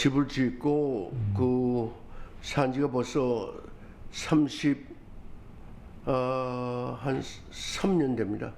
집을 짓고 그 산지가 벌써 30, 어, 한 3년 됩니다.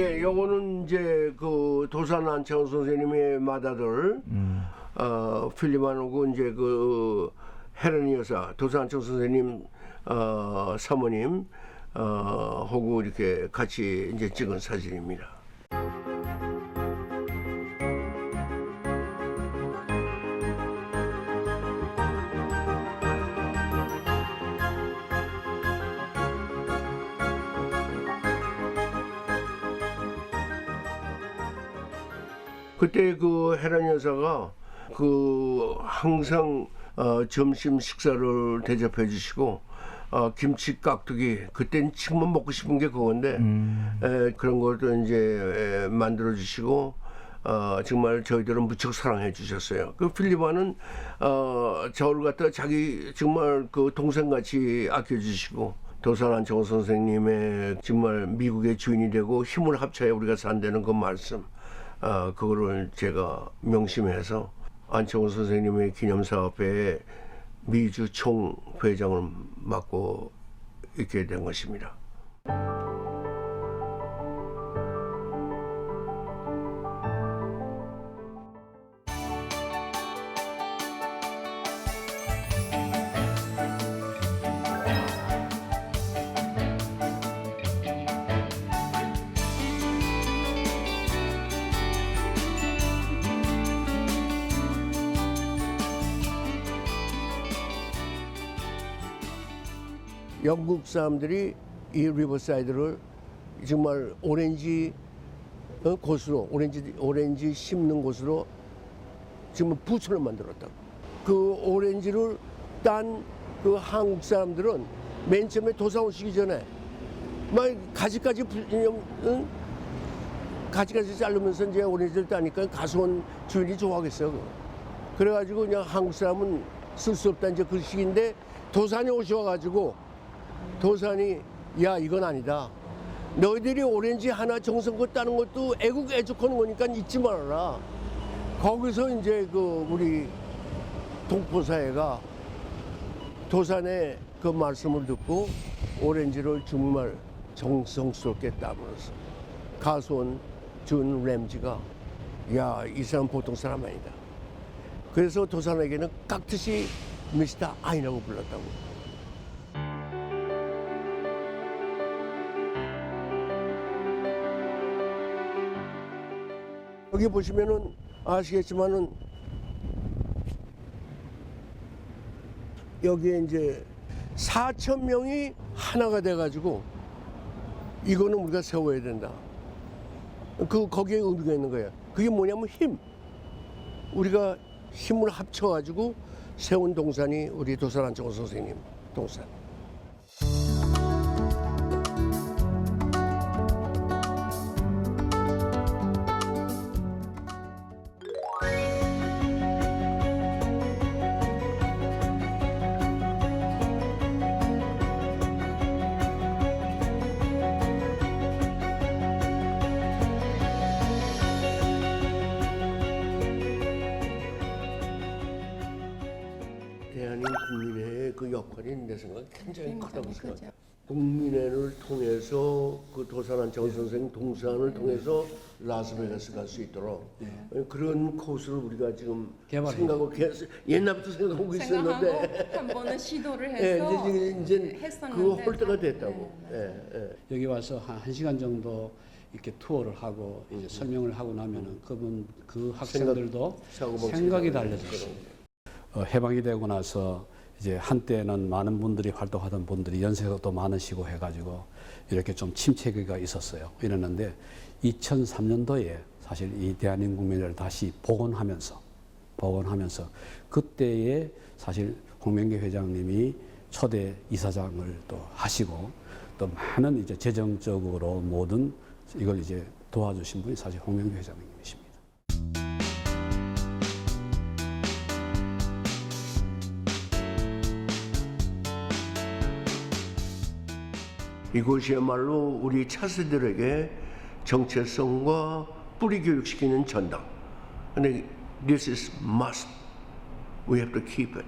예, 요거는 이제 그 도산 안창호 선생님의 마다들, 어, 필리만하고 이제 그 헤렌 여사, 도산 안창호 선생님 어, 사모님, 어, 하고 이렇게 같이 이제 찍은 사진입니다. 그때 그 헤란 여사가 그 항상 어, 점심 식사를 대접해 주시고 어, 김치 깍두기 그땐 지금은 먹고 싶은 게 그건데 에, 그런 것도 이제 에, 만들어 주시고 어, 정말 저희들은 무척 사랑해 주셨어요. 그 필리바는 어, 저를 갖다 자기 정말 그 동생같이 아껴 주시고 도산 안정호 선생님의 정말 미국의 주인이 되고 힘을 합쳐야 우리가 산다는 그 말씀 아, 그거를 제가 명심해서 안창호 선생님의 기념사업회에 미주 총 회장을 맡고 있게 된 것입니다. 영국 사람들이 이 리버사이드를 정말 오렌지 어, 곳으로 오렌지 오렌지 심는 곳으로 정말 부촌을 만들었다고. 그 오렌지를 딴 그 한국 사람들은 맨 처음에 도산 오시기 전에 막 가지까지 불- 응? 가지까지 자르면서 이제 오렌지를 따니까 가수원 주인이 좋아하겠어요. 그래가지고 그냥 한국 사람은 쓸 수 없다 이제 그 시기인데 도산이 오셔가지고 도산이 야 이건 아니다. 너희들이 오렌지 하나 정성껏 따는 것도 애국 애족하는 거니까 잊지 말아라. 거기서 이제 그 우리 동포사회가 도산의 그 말씀을 듣고 오렌지를 정말 정성스럽게 따면서 가수원 준 램지가 야 이 사람 보통 사람 아니다. 그래서 도산에게는 깍듯이 미스터 아이라고 불렀다고. 여기 보시면은 아시겠지만은 여기에 이제 4천 명이 하나가 돼가지고 이거는 우리가 세워야 된다. 그 거기에 의미가 있는 거예요. 그게 뭐냐면 힘. 우리가 힘을 합쳐가지고 세운 동산이 우리 도산 안정호 선생님 동산. 그 역할이 내 생각에 굉장히 크다고 생각해요. 국민회를 통해서 그 도산한 정 선생 동산을 통해서 라스베가스 갈 수 있도록 그런 코스를 우리가 지금 개발해. 생각하고 개- 옛날부터 생각하고 있었는데 생각하고 한 번은 시도를 예, 해서 이제 이제 그거 했었는데 할 때가 다- 됐다고. 네, 예, 예. 여기 와서 한 1시간 정도 이렇게 투어를 하고 이제 설명을 하고 나면은 그분 그 학생들도 사고방식이 생각이. 달라졌어요. 어, 해방이 되고 나서 이제 한때는 많은 분들이 활동하던 분들이 연세가 또 많으시고 해가지고 이렇게 좀 침체기가 있었어요. 이랬는데 2003년도에 사실 이 대한민국 국민을 다시 복원하면서 복원하면서 그때에 사실 홍명기 회장님이 초대 이사장을 또 하시고 또 많은 이제 재정적으로 모든 이걸 이제 도와주신 분이 사실 홍명규 회장님이십니다. 이곳이야말로 우리 차세들에게 정체성과 뿌리 교육시키는 전당. 근데 this is must. We have to keep it.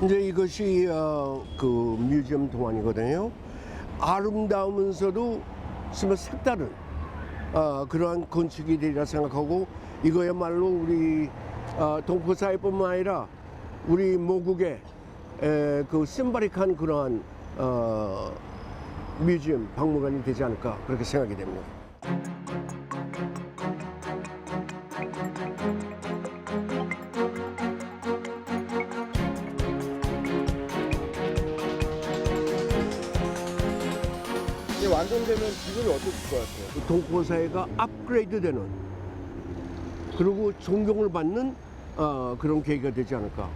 이제 이것이 어, 그 뮤지엄 동안이거든요. 아름다우면서도 정말 색다른 어, 그러한 건축이 되리라 생각하고 이거야말로 우리 어, 동포사회뿐만 아니라 우리 모국의 에, 그 심바릭한 그러한 어, 뮤지엄 박물관이 되지 않을까 그렇게 생각이 됩니다. 이게 완성되면 기분이 어떠실 것 같아요? 동포사회가 업그레이드되는 그리고 존경을 받는 어, 그런 계기가 되지 않을까